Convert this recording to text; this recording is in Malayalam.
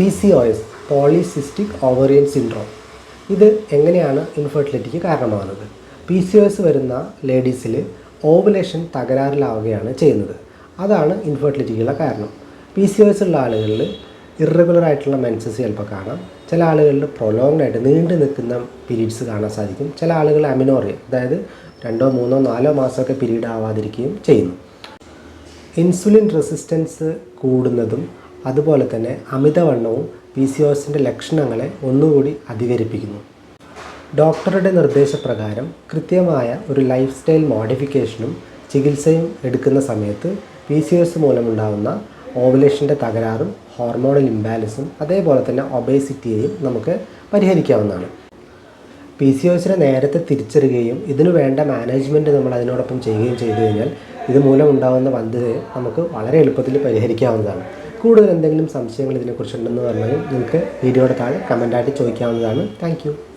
P C O S polycystic ovarian syndrome ഇത് എങ്ങനെയാണ് ഇൻഫെർട്ടിലിറ്റിക്ക് കാരണമാകുന്നത്? പി സി ഒ എസ് വരുന്ന ലേഡീസിൽ ഓവുലേഷൻ തകരാറിലാവുകയാണ് ചെയ്യുന്നത്. അതാണ് ഇൻഫെർട്ടിലിറ്റിക്കുള്ള കാരണം. പി സി ഒ എസ് ഉള്ള ആളുകളിൽ ഇറഗുലർ ആയിട്ടുള്ള മെൻസസ് ചിലപ്പോൾ കാണാം ചില ആളുകളിൽ പ്രൊലോങ്ഡ് ആയിട്ട് നീണ്ടു നിൽക്കുന്ന പീരീഡ്സ് കാണാൻ സാധിക്കും. ചില ആളുകൾ അമിനോറിയ അതായത് രണ്ടോ മൂന്നോ നാലോ മാസമൊക്കെ പീരീഡ് ആവാതിരിക്കുകയും ചെയ്യുന്നു. ഇൻസുലിൻ റെസിസ്റ്റൻസ് കൂടുന്നതും അതുപോലെ തന്നെ അമിതവണ്ണവും പി സി ഒസിന്റെ ലക്ഷണങ്ങളെ ഒന്നുകൂടി അധികരിപ്പിക്കുന്നു. ഡോക്ടറുടെ നിർദ്ദേശപ്രകാരം കൃത്യമായ ഒരു ലൈഫ് സ്റ്റൈൽ മോഡിഫിക്കേഷനും ചികിത്സയും എടുക്കുന്ന സമയത്ത് പി സി ഒസ് മൂലമുണ്ടാകുന്ന ഓവുലേഷന്റെ തകരാറും ഹോർമോണൽ ഇംബാലൻസും അതേപോലെ തന്നെ ഒബേസിറ്റിയെയും നമുക്ക് പരിഹരിക്കാവുന്നതാണ്. പി സി ഒസിനെ നേരത്തെ തിരിച്ചറിയുകയും ഇതിനു വേണ്ട മാനേജ്മെന്റ് നമ്മൾ അതിനോടൊപ്പം ചെയ്യുകയും ചെയ്തു കഴിഞ്ഞാൽ ഇത് മൂലം ഉണ്ടാകുന്ന വന്ധ്യതയെ നമുക്ക് വളരെ എളുപ്പത്തിൽ പരിഹരിക്കാവുന്നതാണ്. കൂടുതൽ എന്തെങ്കിലും സംശയങ്ങൾ ഇതിനെക്കുറിച്ചുണ്ടെന്ന് പറഞ്ഞാൽ നിങ്ങൾക്ക് വീഡിയോയുടെ താഴെ കമന്റായിട്ട് ചോദിക്കാവുന്നതാണ്. താങ്ക്